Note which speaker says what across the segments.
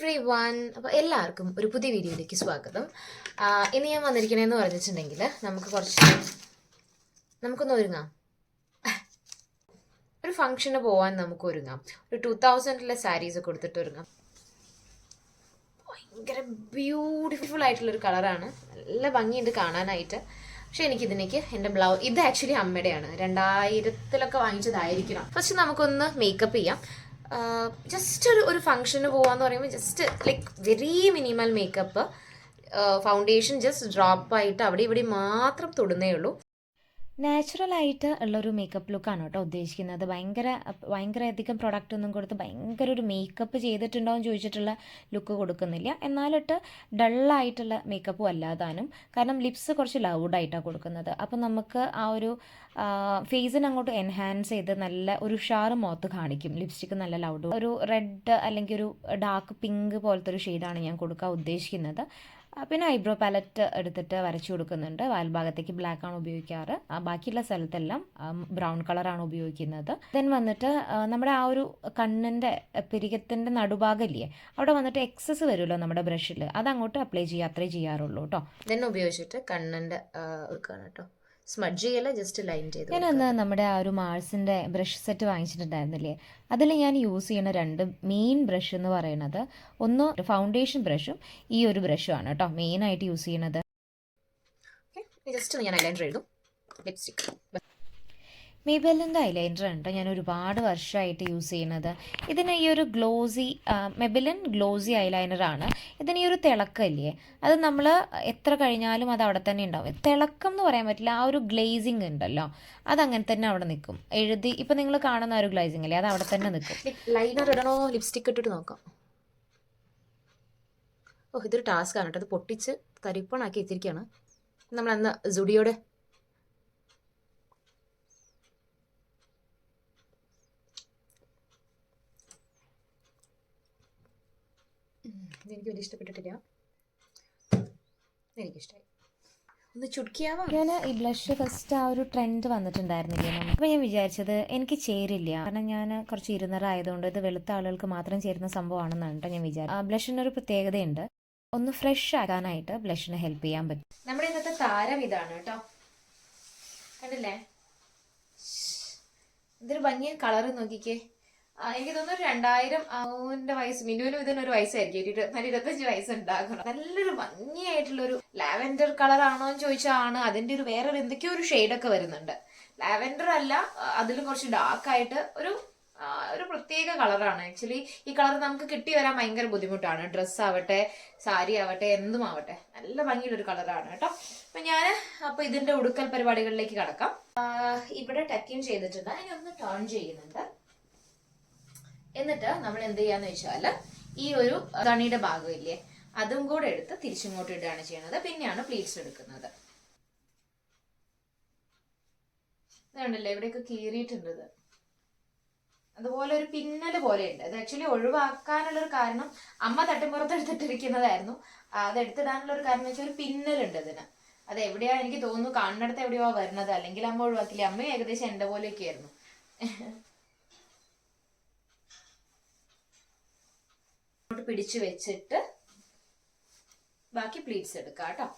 Speaker 1: Every one അപ്പോൾ എല്ലാവർക്കും ഒരു പുതിയ വീഡിയോയിലേക്ക് സ്വാഗതം. ഇനി ഇന്ന് ഞാൻ വന്നിരിക്കണേന്ന് പറഞ്ഞിട്ടുണ്ടെങ്കിൽ നമുക്ക് കുറച്ച് നമുക്കൊന്ന് ഒരുങ്ങാം. ഒരു ഫംഗ്ഷന് പോകാൻ നമുക്ക് ഒരുങ്ങാം. ഒരു ടു തൗസൻഡിലെ സാരീസ് കൊടുത്തിട്ട് ഒരുങ്ങാം. ഭയങ്കര ബ്യൂട്ടിഫുൾ ആയിട്ടുള്ളൊരു കളറാണ് നല്ല ഭംഗിയുണ്ട് കാണാനായിട്ട്. പക്ഷെ എനിക്കിതിനേക്ക് എന്റെ ബ്ലൗസ് ഇത് ആക്ച്വലി അമ്മയുടെയാണ്. രണ്ടായിരത്തിലൊക്കെ വാങ്ങിച്ചതായിരിക്കണം. ഫസ്റ്റ് നമുക്കൊന്ന് മേക്കപ്പ് ചെയ്യാം. ജസ്റ്റ് ഒരു ഒരു ഫംഗ്ഷന് പോവാന്ന് പറയുമ്പോൾ just like very minimal makeup foundation just drop ആയിട്ട് അവിടെ ഇവിടെ മാത്രം തൊടുന്നേ ഉള്ളൂ.
Speaker 2: നാച്ചുറൽ ആയിട്ട് ഉള്ളൊരു മേക്കപ്പ് ലുക്കാണ് കേട്ടോ ഉദ്ദേശിക്കുന്നത്. ഭയങ്കര ഭയങ്കര അധികം പ്രൊഡക്റ്റ് ഒന്നും കൊടുത്ത് ഭയങ്കര ഒരു മേക്കപ്പ് ചെയ്തിട്ടുണ്ടോ എന്ന് ചോദിച്ചിട്ടുള്ള ലുക്ക് കൊടുക്കുന്നില്ല. എന്നാലിട്ട് ഡള്ളായിട്ടുള്ള മേക്കപ്പും അല്ലാതാനും. കാരണം ലിപ്സ് കുറച്ച് ലൗഡായിട്ടാണ് കൊടുക്കുന്നത്. അപ്പം നമുക്ക് ആ ഒരു ഫേസിന് അങ്ങോട്ട് എൻഹാൻസ് ചെയ്ത് നല്ല ഒരു ഉഷാറ് മുഖത്ത് കാണിക്കും. ലിപ്സ്റ്റിക്ക് നല്ല ലൗഡ് ഒരു റെഡ് അല്ലെങ്കിൽ ഒരു ഡാർക്ക് പിങ്ക് പോലത്തെ ഒരു ഷെയ്ഡാണ് ഞാൻ കൊടുക്കാൻ ഉദ്ദേശിക്കുന്നത്. പിന്നെ ഐബ്രോ പാലറ്റ് എടുത്തിട്ട് വരച്ചു കൊടുക്കുന്നുണ്ട്. വാൽഭാഗത്തേക്ക് ബ്ലാക്ക് ആണ് ഉപയോഗിക്കാറ്. ബാക്കിയുള്ള സ്ഥലത്തെല്ലാം ബ്രൗൺ കളറാണ് ഉപയോഗിക്കുന്നത്. ദെൻ വന്നിട്ട് നമ്മുടെ ആ ഒരു കണ്ണിന്റെ പിരികത്തിന്റെ നടുഭാഗമില്ലേ അവിടെ വന്നിട്ട് എക്സസ് വരുമല്ലോ നമ്മുടെ ബ്രഷിൽ അങ്ങോട്ട് അപ്ലൈ ചെയ്യാത്രേ ചെയ്യാറുള്ളൂ കേട്ടോ
Speaker 1: ദെൻ ഉപയോഗിച്ചിട്ട് കണ്ണിന്റെ കേട്ടോ സ്മഡ്ജ് ചെയ്യല്ല? ജസ്റ്റ് ലൈൻ ചെയ്ത്
Speaker 2: ഞാൻ അന്ന് നമ്മുടെ ആ ഒരു മാൾസിന്റെ ബ്രഷ് സെറ്റ് വാങ്ങിച്ചിട്ടുണ്ടായിരുന്നില്ലേ? അതിൽ ഞാൻ യൂസ് ചെയ്യുന്ന രണ്ട് മെയിൻ ബ്രഷ് എന്ന് പറയുന്നത് ഒന്ന് ഫൗണ്ടേഷൻ ബ്രഷും ഈ ഒരു ബ്രഷും ആണ് കേട്ടോ മെയിനായിട്ട് യൂസ് ചെയ്യുന്നത്.
Speaker 1: ജസ്റ്റ് ഞാൻ ഐലൈനർ എഴുതും ലിപ്സ്റ്റിക്
Speaker 2: മെബലിന്റെ ഐലൈനർ ഉണ്ട് ഞാൻ ഒരുപാട് വർഷമായിട്ട് യൂസ് ചെയ്യുന്നത്. ഇതിന് ഈ ഒരു ഗ്ലോസി മെബലിൻ ഗ്ലോസി ഐ ആണ്. ഇതിന് ഈ ഒരു തിളക്കമില്ലേ അത് നമ്മൾ എത്ര കഴിഞ്ഞാലും അത് അവിടെ തന്നെ ഉണ്ടാവും. തിളക്കം എന്ന് പറയാൻ പറ്റില്ല ആ ഒരു ഗ്ലേസിങ് ഉണ്ടല്ലോ അതങ്ങനെ തന്നെ അവിടെ നിൽക്കും എഴുതി ഇപ്പം നിങ്ങൾ കാണുന്ന ഒരു ഗ്ലേസിങ് അല്ലേ അത് അവിടെ തന്നെ നിൽക്കും
Speaker 1: ലൈനർ ഇടണോ ലിപ്സ്റ്റിക് ഇട്ടിട്ട് നോക്കാം. ഓ ഇതൊരു ടാസ്ക് ആണ് കേട്ടോ അത് പൊട്ടിച്ച് തരിപ്പണാക്കി വെച്ചിരിക്കുകയാണ് നമ്മൾ അന്ന് സുഡിയോടെ എനിക്ക് വലിയ ഇഷ്ടപ്പെട്ടിട്ടില്ല. എനിക്കിഷ്ടമായി ഒന്ന് ചുടുക്കിയാവാം.
Speaker 2: ഞാൻ ഈ ബ്ലഷ് ഫസ്റ്റ് ആ ഒരു ട്രെൻഡ് വന്നിട്ടുണ്ടായിരുന്നില്ലേ നമുക്ക്? അപ്പോൾ ഞാൻ വിചാരിച്ചത് എനിക്ക് ചേരില്ല. കാരണം ഞാൻ കുറച്ച് ഇരുന്നറായതുകൊണ്ട് ഇത് വെളുത്ത ആളുകൾക്ക് മാത്രം ചേരുന്ന സംഭവമാണെന്നാണ് കേട്ടോ ഞാൻ വിചാരിച്ചത്. ബ്ലഷിനൊരു പ്രത്യേകതയുണ്ട്. ഒന്ന് ഫ്രഷ് ആകാനായിട്ട് ബ്ലഷിന് ഹെൽപ്പ് ചെയ്യാൻ പറ്റും.
Speaker 1: നമ്മുടെ ഇന്നത്തെ താരം ഇതാണ് കേട്ടോ. കണ്ടില്ലേ? ഇതൊരു ഭംഗിയ കളർ നോക്കിക്കേ. എനിക്ക് തോന്നുന്നു രണ്ടായിരം അവന്റെ വയസ്സ് മിനുവിനും ഇതിനൊരു വയസ്സായിരിക്കും. ഒരു ഇരുപത്തിനാല് ഇരുപത്തഞ്ച് വയസ്സ് ഉണ്ടാകണം നല്ലൊരു ഭംഗിയായിട്ടുള്ള ഒരു ലാവൻഡർ കളർ ആണോ എന്ന് ചോദിച്ചാണ് അതിന്റെ ഒരു വേറൊരു എന്തൊക്കെയോ ഒരു ഷെയ്ഡൊക്കെ വരുന്നുണ്ട്. ലാവൻഡർ അല്ല അതിലും കുറച്ച് ഡാർക്ക് ആയിട്ട് ഒരു ഒരു പ്രത്യേക കളറാണ്. ആക്ച്വലി ഈ കളർ നമുക്ക് കിട്ടി വരാൻ ഭയങ്കര ബുദ്ധിമുട്ടാണ്. ഡ്രസ്സ് ആവട്ടെ സാരി ആവട്ടെ എന്തും ആവട്ടെ. നല്ല ഭംഗിയുള്ള ഒരു കളറാണ് കേട്ടോ. അപ്പൊ ഞാൻ അപ്പൊ ഇതിന്റെ ഉടുക്കൽ പരിപാടികളിലേക്ക് കടക്കാം. ഇവിടെ ടക്കിൻ ചെയ്തിട്ടുണ്ട്. ഒന്ന് ടേൺ ചെയ്യുന്നുണ്ട്. എന്നിട്ട് നമ്മൾ എന്ത് ചെയ്യാന്ന് വെച്ചാൽ ഈ ഒരു തണിയുടെ ഭാഗമില്ലേ അതും കൂടെ എടുത്ത് തിരിച്ചിങ്ങോട്ട് ഇടുകയാണ് ചെയ്യുന്നത്. പിന്നെയാണ് പ്ലീറ്റ്സ് എടുക്കുന്നത്. ഇതുണ്ടല്ലേ ഇവിടെയൊക്കെ കീറിയിട്ടുണ്ട് അതുപോലെ ഒരു പിന്നൽ പോലെ ഉണ്ട്. അത് ആക്ച്വലി ഒഴിവാക്കാനുള്ള ഒരു കാരണം അമ്മ തട്ടിപ്പുറത്ത് എടുത്തിട്ടിരിക്കുന്നതായിരുന്നു. അത് എടുത്തിടാനുള്ള ഒരു കാരണം വെച്ചാൽ ഒരു പിന്നലുണ്ട് ഇതിന്. അത് എവിടെയാ എനിക്ക് തോന്നുന്നു കണ്ണെടുത്ത് എവിടെയോ വരുന്നത്. അല്ലെങ്കിൽ അമ്മ ഒഴിവാക്കില്ല? അമ്മ ഏകദേശം എന്റെ പോലെയൊക്കെ ആയിരുന്നു പിടിച്ചു വെച്ചിട്ട് ബാക്കി പ്ലീറ്റ്സ് എടുക്കാം കേട്ടോ.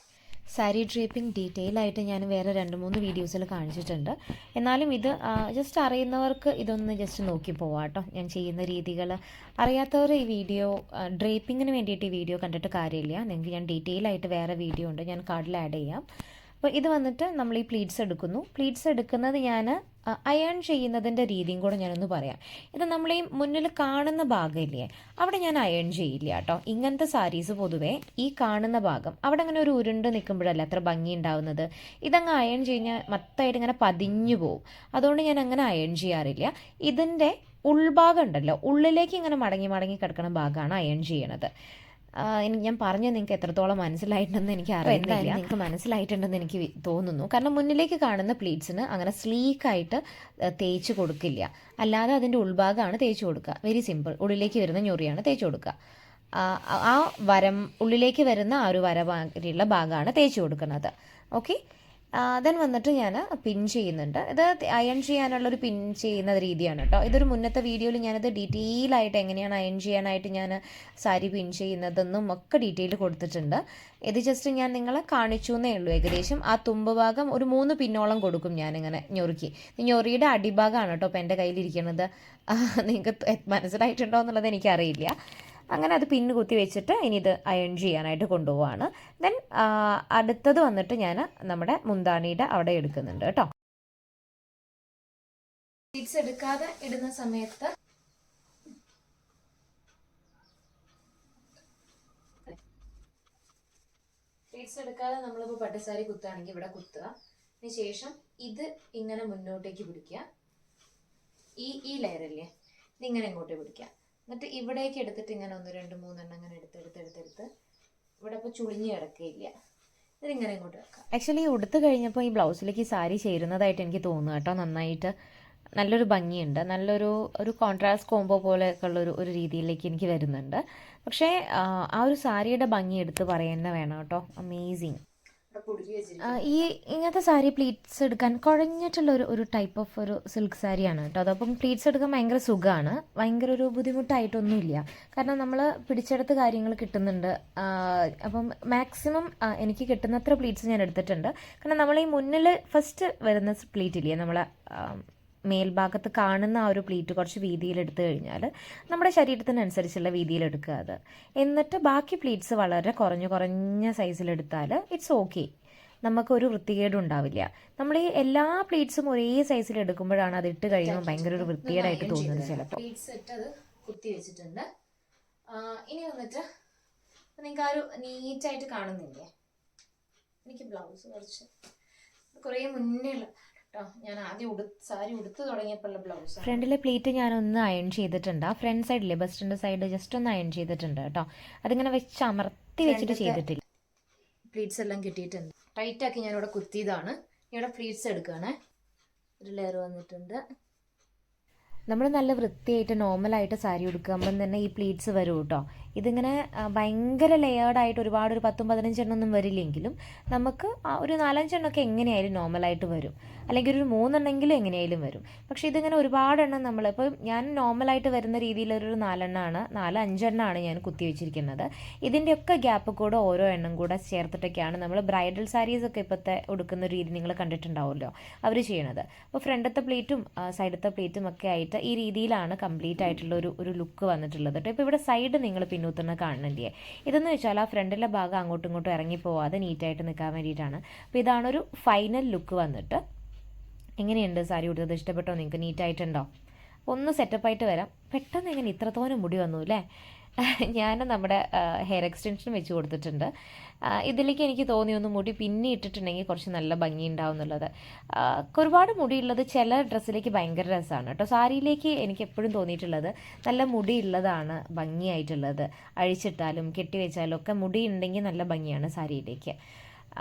Speaker 2: സാരി ഡ്രേപ്പിംഗ് ഡീറ്റെയിൽ ആയിട്ട് ഞാൻ വേറെ രണ്ട് മൂന്ന് വീഡിയോസിൽ കാണിച്ചിട്ടുണ്ട്. എന്നാലും ഇത് ജസ്റ്റ് അറിയുന്നവർക്ക് ഇതൊന്ന് ജസ്റ്റ് നോക്കി പോവാം കേട്ടോ. ഞാൻ ചെയ്യുന്ന രീതികൾ. അറിയാത്തവർ ഈ വീഡിയോ ഡ്രേപ്പിങ്ങിന് വേണ്ടിയിട്ട് ഈ വീഡിയോ കണ്ടിട്ട് കാര്യമില്ല. നിങ്ങൾക്ക് ഞാൻ ഡീറ്റെയിൽ ആയിട്ട് വേറെ വീഡിയോ ഉണ്ട്. ഞാൻ കാർഡിൽ ആഡ് ചെയ്യാം. അപ്പോൾ ഇത് വന്നിട്ട് നമ്മൾ ഈ പ്ലീറ്റ്സ് എടുക്കുന്നു. പ്ലീറ്റ്സ് എടുക്കുന്നത് ഞാൻ അയൺ ചെയ്യുന്നതിന്റെ രീതിയും കൂടെ ഞാനൊന്ന് പറയാം. ഇത് നമ്മൾ ഈ മുന്നിൽ കാണുന്ന ഭാഗമില്ലേ? അവിടെ ഞാൻ അയൺ ചെയ്യില്ല കേട്ടോ. ഇങ്ങനത്തെ സാരീസ് പൊതുവേ ഈ കാണുന്ന ഭാഗം അവിടെ അങ്ങനെ ഒരു ഉരുണ്ട് നിൽക്കുമ്പോഴല്ല അത്ര ഭംഗി ഉണ്ടാവുന്നത്? ഇതങ്ങ് അയൺ കഴിഞ്ഞാൽ മൊത്തമായിട്ട് ഇങ്ങനെ പതിഞ്ഞു പോവും. അതുകൊണ്ട് ഞാൻ അങ്ങനെ അയൺ ചെയ്യാറില്ല. ഇതിന്റെ ഉൾഭാഗം ഉണ്ടല്ലോ ഉള്ളിലേക്ക് ഇങ്ങനെ മടങ്ങി മടങ്ങി കിടക്കുന്ന ഭാഗമാണ് അയൺ ചെയ്യണത്. എനിക്ക് ഞാൻ പറഞ്ഞു നിങ്ങൾക്ക് എത്രത്തോളം മനസ്സിലായിട്ടുണ്ടെന്ന് എനിക്ക് അറിയില്ല നിങ്ങൾക്ക് മനസ്സിലായിട്ടുണ്ടെന്ന് എനിക്ക് തോന്നുന്നു. കാരണം മുന്നിലേക്ക് കാണുന്ന പ്ലീറ്റ്സിന് അങ്ങനെ സ്ലീക്ക് ആയിട്ട് തേച്ച് കൊടുക്കില്ല. അല്ലാതെ അതിന്റെ ഉൾഭാഗമാണ് തേച്ച് കൊടുക്കുക. വെരി സിമ്പിൾ ഉള്ളിലേക്ക് വരുന്ന ഞൊറിയാണ് തേച്ച് കൊടുക്കുക. ആ, ആ വരം ഉള്ളിലേക്ക് വരുന്ന ആ ഒരു വര ഭാഗമാണ് തേച്ച് കൊടുക്കുന്നത്. ഓക്കെ ദെൻ വന്നിട്ട് ഞാൻ പിൻ ചെയ്യുന്നുണ്ട്. ഇത് അയൺ ചെയ്യാനുള്ളൊരു പിൻ ചെയ്യുന്ന രീതിയാണ് കേട്ടോ ഇതൊരു മുന്നത്തെ വീഡിയോയിൽ ഞാനത് ഡീറ്റെയിൽ ആയിട്ട് എങ്ങനെയാണ് അയൺ ചെയ്യാനായിട്ട് ഞാൻ സാരി പിൻ ചെയ്യുന്നതെന്നും ഒക്കെ ഡീറ്റെയിൽ കൊടുത്തിട്ടുണ്ട്. ഇത് ജസ്റ്റ് ഞാൻ നിങ്ങളെ കാണിച്ചു എന്നേ ഉള്ളൂ ഏകദേശം. ആ തുമ്പ് ഭാഗം ഒരു മൂന്ന് പിന്നോളം കൊടുക്കും ഞാനിങ്ങനെ ഞൊറുക്കി. ഞൊറിയുടെ അടിഭാഗമാണ് കേട്ടോ ഇപ്പം എന്റെ കയ്യിലിരിക്കുന്നത് നിങ്ങൾക്ക് മനസ്സിലായിട്ടുണ്ടോ എന്നുള്ളത് എനിക്കറിയില്ല. അങ്ങനെ അത് പിന്ന് കുത്തി വെച്ചിട്ട് ഇനി ഇത് അയൺ ചെയ്യാനായിട്ട് കൊണ്ടുപോവാണ്. ദെൻ അടുത്തത് വന്നിട്ട് ഞാൻ നമ്മുടെ മുന്താണിയുടെ അവിടെ എടുക്കുന്നുണ്ട് കേട്ടോ.
Speaker 1: ബീഡ്സ് എടുക്കാതെ ഇടുന്ന സമയത്ത് ബീഡ്സ് എടുക്കാതെ നമ്മളിപ്പോൾ പട്ടുസാരി കുത്താണെങ്കിൽ ഇവിടെ കുത്തുക. അതിനുശേഷം ഇത് ഇങ്ങനെ മുന്നോട്ടേക്ക് പിടിക്കുക. ഈ ഈ ലെയർ അല്ലേ ഇങ്ങനെ ഇങ്ങോട്ട് പിടിക്കുക. എന്നിട്ട് ഇവിടേക്ക് എടുത്തിട്ട് ഇങ്ങനെ ഒന്ന് രണ്ട് മൂന്നെണ്ണം അങ്ങനെ എടുത്ത് എടുത്ത് എടുത്തെടുത്ത് ഇവിടെ ഇപ്പോൾ ചുളിഞ്ഞ് കിടക്കുകയില്ല ഇതിങ്ങനെ ഇങ്ങോട്ട് വെക്കാം.
Speaker 2: ആക്ച്വലി ഉടുത്ത് കഴിഞ്ഞപ്പോൾ ഈ ബ്ലൗസിലേക്ക് ഈ സാരി ചേരുന്നതായിട്ട് എനിക്ക് തോന്നുന്നു കേട്ടോ. നന്നായിട്ട് നല്ലൊരു ഭംഗിയുണ്ട്. നല്ലൊരു ഒരു കോൺട്രാസ്റ്റ് കോംബോ പോലെയൊക്കെ ഉള്ളൊരു ഒരു രീതിയിലേക്ക് എനിക്ക് വരുന്നുണ്ട്. പക്ഷേ ആ ഒരു സാരിയുടെ ഭംഗി എടുത്ത് പറയുന്നത് വേണം കേട്ടോ. അമേസിങ് ഈ ഇങ്ങനത്തെ സാരി പ്ലീറ്റ്സ് എടുക്കാൻ കുഴഞ്ഞിട്ടുള്ള ഒരു ഒരു ടൈപ്പ് ഓഫ് ഒരു സിൽക്ക് സാരിയാണ് കേട്ടോ. അതപ്പം പ്ലീറ്റ്സ് എടുക്കാൻ ഭയങ്കര സുഖമാണ് ഭയങ്കര ഒരു ബുദ്ധിമുട്ടായിട്ടൊന്നുമില്ല. കാരണം നമ്മൾ പിടിച്ചെടുത്ത് കാര്യങ്ങൾ കിട്ടുന്നുണ്ട്. അപ്പം മാക്സിമം എനിക്ക് കിട്ടുന്നത്ര പ്ലീറ്റ്സ് ഞാൻ എടുത്തിട്ടുണ്ട്. കാരണം നമ്മൾ ഈ മുന്നിൽ ഫസ്റ്റ് വരുന്ന പ്ലീറ്റ് ഇല്ലേ നമ്മളെ ആ, മേൽഭാഗത്ത് കാണുന്ന ആ ഒരു പ്ലീറ്റ് കുറച്ച് വീതിയിൽ എടുത്തു കഴിഞ്ഞാൽ നമ്മുടെ ശരീരത്തിനനുസരിച്ചുള്ള വീതിയിൽ എടുക്കുക അത്. എന്നിട്ട് ബാക്കി പ്ലീറ്റ്സ് വളരെ കുറഞ്ഞു കുറഞ്ഞ സൈസിലെടുത്താൽ ഇറ്റ്സ് ഓക്കെ നമുക്കൊരു വൃത്തികേടും ഉണ്ടാവില്ല. നമ്മൾ ഈ എല്ലാ പ്ലീറ്റ്സും ഒരേ സൈസിൽ എടുക്കുമ്പോഴാണ് അത് ഇട്ട് കഴിയുമ്പോൾ ഭയങ്കര ഒരു വൃത്തികേടായിട്ട് തോന്നുന്നത് ചിലപ്പോൾ
Speaker 1: കുത്തി വെച്ചിട്ടുണ്ട്. ഇനി വന്നിട്ട് നിങ്ങൾക്ക് ആ ഒരു നീറ്റായിട്ട് കാണുന്നില്ലേ? എനിക്ക് ബ്ലൗസ് കുറച്ച് കുറേ മുന്നേ ഉള്ള ഞാൻ ആദ്യം സാരി ഉടുത്ത് തുടങ്ങിയപ്പോഴുള്ള ബ്ലൗസ്
Speaker 2: ഫ്രണ്ടിലെ പ്ലീറ്റ് ഞാനൊന്ന് അയൺ ചെയ്തിട്ടുണ്ട്. ആ ഫ്രണ്ട് സൈഡിലെ ബസ്റ്റിന്റെ സൈഡ് ജസ്റ്റ് ഒന്ന് അയൺ ചെയ്തിട്ടുണ്ട് കേട്ടോ. അതിങ്ങനെ വെച്ച് അമർത്തി വെച്ചിട്ട് ചെയ്തിട്ടില്ല.
Speaker 1: പ്ലീറ്റ്സ് എല്ലാം കിട്ടിയിട്ടുണ്ട്. ടൈറ്റ് ആക്കി ഞാൻ ഇവിടെ കുത്തിയതാണ്. ഇവിടെ പ്ലീറ്റ്സ് എടുക്കുകയാണേ ഒരു ലെയർ വന്നിട്ടുണ്ട്.
Speaker 2: നമ്മൾ നല്ല വൃത്തിയായിട്ട് നോർമലായിട്ട് സാരി ഉടുക്കുമ്പം തന്നെ ഈ പ്ലീറ്റ്സ് വരും കേട്ടോ. ഇതിങ്ങനെ ഭയങ്കര ലെയേർഡായിട്ട് ഒരുപാട് ഒരു പത്തും പതിനഞ്ചെണ്ണം ഒന്നും വരില്ലെങ്കിലും നമുക്ക് ഒരു നാലഞ്ചെണ്ണമൊക്കെ എങ്ങനെയായാലും നോർമലായിട്ട് വരും. അല്ലെങ്കിൽ ഒരു മൂന്നെണ്ണെങ്കിലും എങ്ങനെയായാലും വരും. പക്ഷേ ഇതിങ്ങനെ ഒരുപാടെണ്ണം നമ്മൾ ഇപ്പോൾ ഞാൻ നോർമലായിട്ട് വരുന്ന രീതിയിലൊരു നാലെണ്ണമാണ് നാല് അഞ്ചെണ്ണമാണ് ഞാൻ കുത്തി വെച്ചിരിക്കുന്നത്. ഇതിന്റെയൊക്കെ ഗ്യാപ്പ് കൂടെ ഓരോ എണ്ണം കൂടെ ചേർത്തിട്ടൊക്കെയാണ് നമ്മൾ ബ്രൈഡൽ സാരീസ് ഒക്കെ ഇപ്പോഴത്തെ ഉടുക്കുന്ന രീതി നിങ്ങൾ കണ്ടിട്ടുണ്ടാവുമല്ലോ അവർ ചെയ്യണത്. അപ്പോൾ ഫ്രണ്ടത്തെ പ്ലേറ്റും സൈഡത്തെ പ്ലേറ്റും ഒക്കെ ആയിട്ട് ഈ രീതിയിലാണ് കംപ്ലീറ്റ് ആയിട്ടുള്ള ഒരു ഒരു ലുക്ക് വന്നിട്ടുള്ളത്. കേട്ടോ. ഇപ്പോൾ ഇവിടെ സൈഡ് നിങ്ങൾ പിന്നൂത്തുന്ന കാണുന്നില്ലേ ഇതെന്ന് വെച്ചാൽ ആ ഫ്രണ്ടിലെ ഭാഗം അങ്ങോട്ടും ഇങ്ങോട്ടും ഇറങ്ങി പോവാതെ നീറ്റായിട്ട് നിൽക്കാൻ വേണ്ടിയിട്ടാണ്. അപ്പോൾ ഇതാണൊരു ഫൈനൽ ലുക്ക് വന്നിട്ട്. എങ്ങനെയുണ്ട് സാരി ഉടുത്തത്? ഇഷ്ടപ്പെട്ടോ? നിങ്ങൾക്ക് നീറ്റായിട്ടുണ്ടോ ഒന്ന് സെറ്റപ്പായിട്ട് വരാം. പെട്ടെന്ന് ഇങ്ങനെ ഇത്രത്തോനും മുടി വന്നു അല്ലേ? ഞാൻ നമ്മുടെ ഹെയർ എക്സ്റ്റൻഷൻ വെച്ച് കൊടുത്തിട്ടുണ്ട്. ഇതിലേക്ക് എനിക്ക് തോന്നി ഒന്ന് മുടി പിന്നെ ഇട്ടിട്ടുണ്ടെങ്കിൽ കുറച്ച് നല്ല ഭംഗി ഉണ്ടാവും എന്നുള്ളത്. ഒരുപാട് മുടിയുള്ളത് ചില ഡ്രസ്സിലേക്ക് ഭയങ്കര രസമാണ് കേട്ടോ. സാരിയിലേക്ക് എനിക്ക് എപ്പോഴും തോന്നിയിട്ടുള്ളത് നല്ല മുടി ഉള്ളതാണ് ഭംഗിയായിട്ടുള്ളത്. അഴിച്ചിട്ടാലും കെട്ടിവെച്ചാലും ഒക്കെ മുടി ഉണ്ടെങ്കിൽ നല്ല ഭംഗിയാണ് സാരിയിലേക്ക്.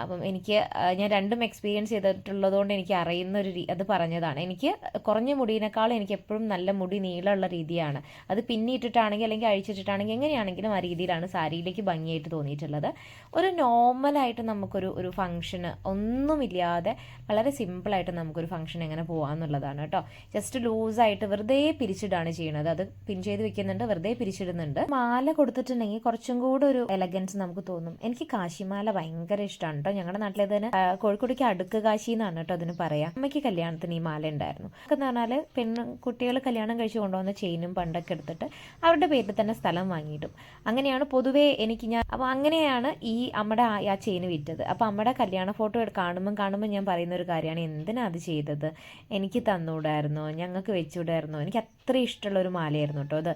Speaker 2: അപ്പം എനിക്ക് ഞാൻ രണ്ടും എക്സ്പീരിയൻസ് ചെയ്തിട്ടുള്ളതുകൊണ്ട് എനിക്ക് അറിയുന്ന ഒരു അത് പറഞ്ഞതാണ്. എനിക്ക് കുറഞ്ഞ മുടിയിനേക്കാളും എനിക്ക് എപ്പോഴും നല്ല മുടി നീളമുള്ള രീതിയാണ്. അത് പിന്നിട്ടിട്ടാണെങ്കിൽ അല്ലെങ്കിൽ അഴിച്ചിട്ടിട്ടാണെങ്കിൽ എങ്ങനെയാണെങ്കിലും ആ രീതിയിലാണ് സാരിയിലേക്ക് ഭംഗിയായിട്ട് തോന്നിയിട്ടുള്ളത്. ഒരു നോർമലായിട്ട് നമുക്കൊരു ഒരു ഫംഗ്ഷന് ഒന്നുമില്ലാതെ വളരെ സിമ്പിളായിട്ട് നമുക്കൊരു ഫംഗ്ഷൻ എങ്ങനെ പോകാമെന്നുള്ളതാണ് കേട്ടോ ജസ്റ്റ് ലൂസായിട്ട് വെറുതെ പിരിച്ചിടാണ് ചെയ്യുന്നത് അത് പിൻ ചെയ്ത് വെക്കുന്നുണ്ട് വെറുതെ പിരിച്ചിടുന്നുണ്ട്. മാല കൊടുത്തിട്ടുണ്ടെങ്കിൽ കുറച്ചും കൂടെ ഒരു എലഗൻസ് നമുക്ക് തോന്നും. എനിക്ക് കാശിമാല ഭയങ്കര ഇഷ്ടമാണ് കേട്ടോ ഞങ്ങളുടെ നാട്ടിലെ തന്നെ കോഴിക്കോടേക്ക് അടുക്ക് കാശി എന്നാണ് കേട്ടോ അതിന് പറയാ. അമ്മയ്ക്ക് കല്യാണത്തിന് ഈ മാല ഉണ്ടായിരുന്നു ഒക്കെ എന്ന് പറഞ്ഞാൽ പെണ്ണ് കുട്ടികൾ കല്യാണം കഴിച്ച് കൊണ്ടുവന്ന ചെയിനും പണ്ടൊക്കെ എടുത്തിട്ട് അവരുടെ പേരിൽ തന്നെ സ്ഥലം വാങ്ങിയിട്ടും. അങ്ങനെയാണ് പൊതുവേ എനിക്ക് ഞാൻ അപ്പോൾ അങ്ങനെയാണ് ഈ അമ്മയുടെ ആ- ചെയിന് വിറ്റത്. അപ്പോൾ അമ്മയുടെ കല്യാണ ഫോട്ടോ കാണുമ്പം കാണുമ്പോൾ ഞാൻ പറയുന്ന ഒരു കാര്യമാണ് എന്തിനാ അത് ചെയ്തത്? എനിക്ക് തന്നുകൂടായിരുന്നോ ഞങ്ങൾക്ക് വെച്ചുകൂടായിരുന്നോ? എനിക്ക് അത്ര ഇഷ്ടമുള്ള ഒരു മാലയായിരുന്നു കേട്ടോ അത്.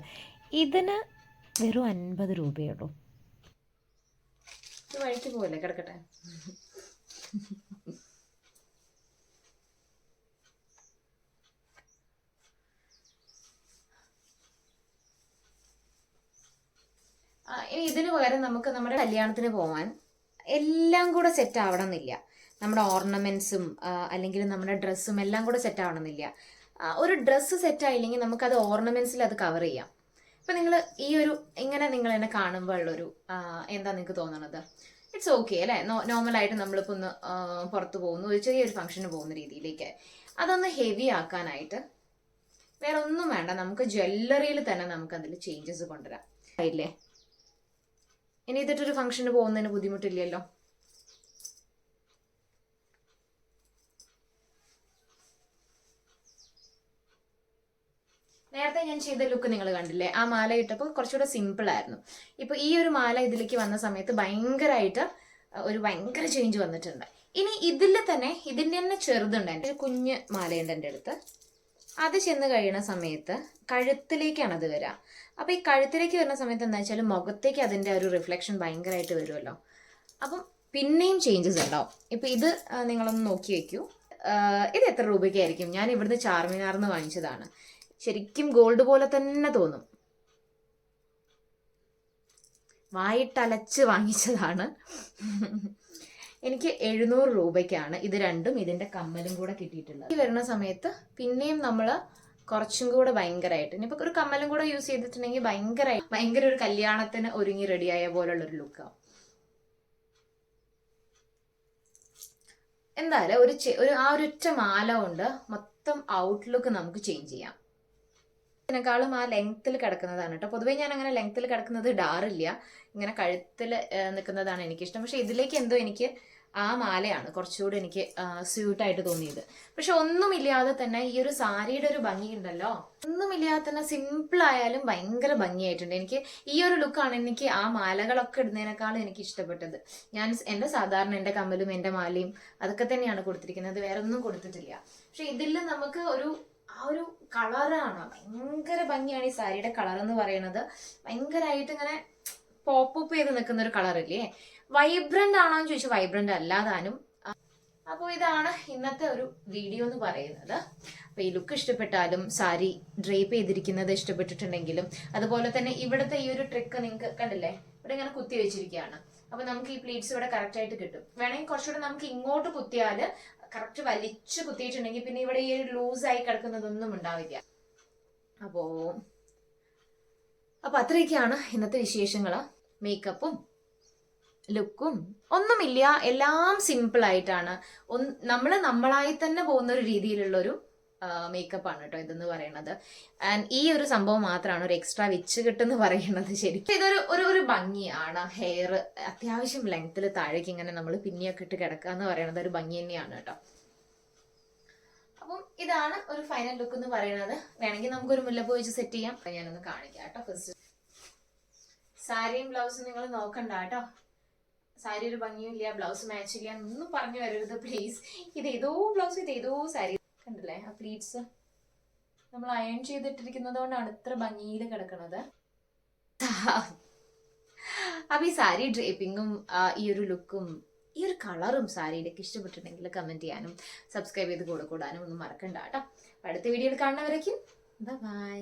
Speaker 2: ഇതിന് വെറും അൻപത് രൂപയേ ഉള്ളൂ.
Speaker 1: ഇത് വഴിക്ക് പോവല്ലേ? കിടക്കട്ടെ. ഇനി ഇതിന് പകരം നമുക്ക് നമ്മുടെ കല്യാണത്തിന് പോവാൻ എല്ലാം കൂടെ സെറ്റ് ആവണമെന്നില്ല. നമ്മുടെ ഓർണമെന്റ്സും അല്ലെങ്കിൽ നമ്മുടെ ഡ്രസ്സും എല്ലാം കൂടെ സെറ്റ് ആവണമെന്നില്ല. ഒരു ഡ്രസ്സ് സെറ്റ് ആയില്ലെങ്കിൽ നമുക്കത് ഓർണമെന്റ്സിൽ അത് കവർ ചെയ്യാം. ഇപ്പൊ നിങ്ങൾ ഈ ഒരു ഇങ്ങനെ നിങ്ങൾ എന്നെ കാണുമ്പോൾ ഉള്ളൊരു എന്താ നിങ്ങൾക്ക് തോന്നണത്? ഇറ്റ്സ് ഓക്കെ അല്ലേ? നോർമൽ ആയിട്ട് നമ്മളിപ്പോൾ ഒന്ന് പുറത്ത് പോകുന്നു ഒരു ചെറിയൊരു ഫംഗ്ഷന് പോകുന്ന രീതിയിലേക്ക്. അതൊന്ന് ഹെവി ആക്കാനായിട്ട് വേറെ ഒന്നും വേണ്ട നമുക്ക് ജ്വല്ലറിയിൽ തന്നെ നമുക്ക് അതിൽ ചേഞ്ചസ് കൊണ്ടുവരാം ഇനി ഇതിട്ടൊരു ഫംഗ്ഷന് പോകുന്നതിന് ബുദ്ധിമുട്ടില്ലല്ലോ? നേരത്തെ ഞാൻ ചെയ്ത ലുക്ക് നിങ്ങൾ കണ്ടില്ലേ? ആ മാല ഇട്ടപ്പോൾ കുറച്ചുകൂടെ സിമ്പിൾ ആയിരുന്നു. ഇപ്പൊ ഈ ഒരു മാല ഇതിലേക്ക് വന്ന സമയത്ത് ഭയങ്കരമായിട്ട് ഒരു ഭയങ്കര ചേഞ്ച് വന്നിട്ടുണ്ട്. ഇനി ഇതിൽ തന്നെ ഇതിന്റെ തന്നെ ചെറുതുണ്ട് എന്റെ ഒരു കുഞ്ഞ് മാലയുണ്ട് എന്റെ അടുത്ത്. അത് ചെന്ന് കഴിയുന്ന സമയത്ത് കഴുത്തിലേക്കാണ് അത് വരിക. അപ്പോൾ ഈ കഴുത്തിലേക്ക് വരുന്ന സമയത്ത് എന്താ വെച്ചാൽ മുഖത്തേക്ക് അതിന്റെ ഒരു റിഫ്ലക്ഷൻ ഭയങ്കരമായിട്ട് വരുമല്ലോ. അപ്പം പിന്നെയും ചേഞ്ചസ് ഉണ്ടാവും. ഇപ്പം ഇത് നിങ്ങളൊന്ന് നോക്കി വയ്ക്കൂ ഇത് എത്ര രൂപയ്ക്കായിരിക്കും? ഞാൻ ഇവിടുന്ന് ചാർമിനാർന്ന് വാങ്ങിച്ചതാണ്. ശരിക്കും ഗോൾഡ് പോലെ തന്നെ തോന്നും. വായിട്ടലച്ച് വാങ്ങിച്ചതാണ്. എനിക്ക് എഴുന്നൂറ് രൂപയ്ക്കാണ് ഇത് രണ്ടും ഇതിന്റെ കമ്മലും കൂടെ കിട്ടിയിട്ടുള്ളത്. ഈ വരുന്ന സമയത്ത് പിന്നെയും നമ്മൾ കുറച്ചും കൂടെ ഭയങ്കരമായിട്ട് ഇനിയിപ്പോ ഒരു കമ്മലും കൂടെ യൂസ് ചെയ്തിട്ടുണ്ടെങ്കിൽ ഭയങ്കര ഭയങ്കര ഒരു കല്യാണത്തിന് ഒരുങ്ങി റെഡിയായ പോലുള്ള ഒരു ലുക്കാവും എന്തായാലും ഒരു ഒരു ആ ഒരൊറ്റ മാല കൊണ്ട് മൊത്തം ഔട്ട്ലുക്ക് നമുക്ക് ചേഞ്ച് ചെയ്യാം. ഇതിനേക്കാളും ആ ലെങ്ത്തിൽ കിടക്കുന്നതാണ് കേട്ടോ പൊതുവേ ഞാൻ അങ്ങനെ ലെങ്ത്തിൽ കിടക്കുന്നത് ഇടാറില്ല. ഇങ്ങനെ കഴുത്തിൽ നിൽക്കുന്നതാണ് എനിക്കിഷ്ടം. പക്ഷെ ഇതിലേക്ക് എന്തോ എനിക്ക് ആ മാലയാണ് കുറച്ചുകൂടി എനിക്ക് സ്യൂട്ടായിട്ട് തോന്നിയത്. പക്ഷെ ഒന്നുമില്ലാതെ തന്നെ ഈ ഒരു സാരിയുടെ ഒരു ഭംഗി ഉണ്ടല്ലോ? ഒന്നുമില്ലാതെ തന്നെ സിമ്പിൾ ആയാലും ഭയങ്കര ഭംഗിയായിട്ടുണ്ട്. എനിക്ക് ഈ ഒരു ലുക്കാണ് എനിക്ക് ആ മാലകളൊക്കെ ഇടുന്നതിനേക്കാളും എനിക്ക് ഇഷ്ടപ്പെട്ടത്. ഞാൻ എന്റെ സാധാരണ എന്റെ കമ്മലും എന്റെ മാലയും അതൊക്കെ തന്നെയാണ് കൊടുത്തിരിക്കുന്നത്. വേറെ ഒന്നും കൊടുത്തിട്ടില്ല. പക്ഷെ ഇതിൽ നമുക്ക് ഒരു ആ ഒരു കളറാണ്. ഭയങ്കര ഭംഗിയാണ് ഈ സാരിയുടെ കളർ എന്ന് പറയുന്നത്. ഭയങ്കരമായിട്ട് ഇങ്ങനെ പോപ്പപ്പ് ചെയ്ത് നിൽക്കുന്ന ഒരു കളറില്ലേ വൈബ്രന്റ് ആണോ എന്ന് ചോദിച്ചാൽ വൈബ്രന്റ് അല്ലാതാനും. അപ്പോൾ ഇതാണ് ഇന്നത്തെ ഒരു വീഡിയോ എന്ന് പറയുന്നത്. അപ്പോൾ ഈ ലുക്ക് ഇഷ്ടപ്പെട്ടാലും സാരി ഡ്രേപ്പ് ചെയ്തിരിക്കുന്നത് ഇഷ്ടപ്പെട്ടിട്ടുണ്ടെങ്കിലും അതുപോലെ തന്നെ ഇവിടുത്തെ ഈ ഒരു ട്രിക്ക് നിങ്ങൾക്ക് കണ്ടില്ലേ? ഇവിടെ ഇങ്ങനെ കുത്തി വെച്ചിരിക്കുകയാണ്. അപ്പൊ നമുക്ക് ഈ പ്ലീറ്റ്സ് ഇവിടെ കറക്റ്റ് ആയിട്ട് കിട്ടും. വേണമെങ്കിൽ കുറച്ചുകൂടെ നമുക്ക് ഇങ്ങോട്ട് കുത്തിയാൽ കറക്റ്റ് വലിച്ചു കുത്തിയിട്ടുണ്ടെങ്കിൽ പിന്നെ ഇവിടെ ഈ ഒരു ലൂസായി കിടക്കുന്നതൊന്നും ഉണ്ടാവില്ല. അപ്പോ അപ്പൊ അത്രയൊക്കെയാണ് ഇന്നത്തെ വിശേഷങ്ങൾ മേക്കപ്പും ലുക്കും ഒന്നുമില്ല. എല്ലാം സിമ്പിൾ ആയിട്ടാണ്. നമ്മൾ നമ്മളായി തന്നെ പോകുന്ന ഒരു രീതിയിലുള്ള ഒരു മേക്കപ്പ് ആണ് കേട്ടോ ഇതെന്ന് പറയുന്നത് ആൻഡ് ഈ ഒരു സംഭവം മാത്രമാണ് ഒരു എക്സ്ട്രാ വിച്ച് കിട്ടുന്നു പറയുന്നത് ശരിക്കും. ഇതൊരു ഒരു ഒരു ഭംഗിയാണ്. ഹെയർ അത്യാവശ്യം ലെങ്ത്തിൽ താഴേക്ക് ഇങ്ങനെ നമ്മൾ പിന്നിയൊക്കെ ഇട്ട് കിടക്കുക എന്ന് പറയുന്നത് ഒരു ഭംഗി തന്നെയാണ് കേട്ടോ അപ്പം ഇതാണ് ഒരു ഫൈനൽ ലുക്ക് എന്ന് പറയുന്നത് വേണമെങ്കിൽ നമുക്കൊരു മുല്ലപ്പൂ വെച്ച് സെറ്റ് ചെയ്യാം. ഞാനൊന്ന് കാണിക്കാം കേട്ടോ ഫസ്റ്റ് സാരിയും ബ്ലൗസും നിങ്ങൾ നോക്കണ്ട കേട്ടോ സാരി ഒരു ഭംഗിയും ഇല്ല ബ്ലൗസ് മാച്ച് ഇല്ല ഒന്നും പറഞ്ഞു വരരുത് പ്ലീസ് ഇത് ഏതോ ബ്ലൗസ് ഇത് ഏതോ സാരി. കണ്ടില്ലേ ആ പ്ലീറ്റ്സ് നമ്മൾ അയൺ ചെയ്തിട്ടിരിക്കുന്നത് കൊണ്ടാണ് ഇത്ര ഭംഗിയിൽ കിടക്കുന്നത് അപ്പൊ ഈ സാരി ഡ്രേപ്പിങ്ങും ഈ ഒരു ലുക്കും ഈ ഒരു കളറും സാരിയിലേക്ക് ഇഷ്ടപ്പെട്ടിട്ടുണ്ടെങ്കിൽ കമന്റ് ചെയ്യാനും സബ്സ്ക്രൈബ് ചെയ്ത് കൂടെ കൂടാനും ഒന്നും മറക്കണ്ട കേട്ടോ. അടുത്ത വീഡിയോയിൽ കാണുന്നവരേക്കും ബൈ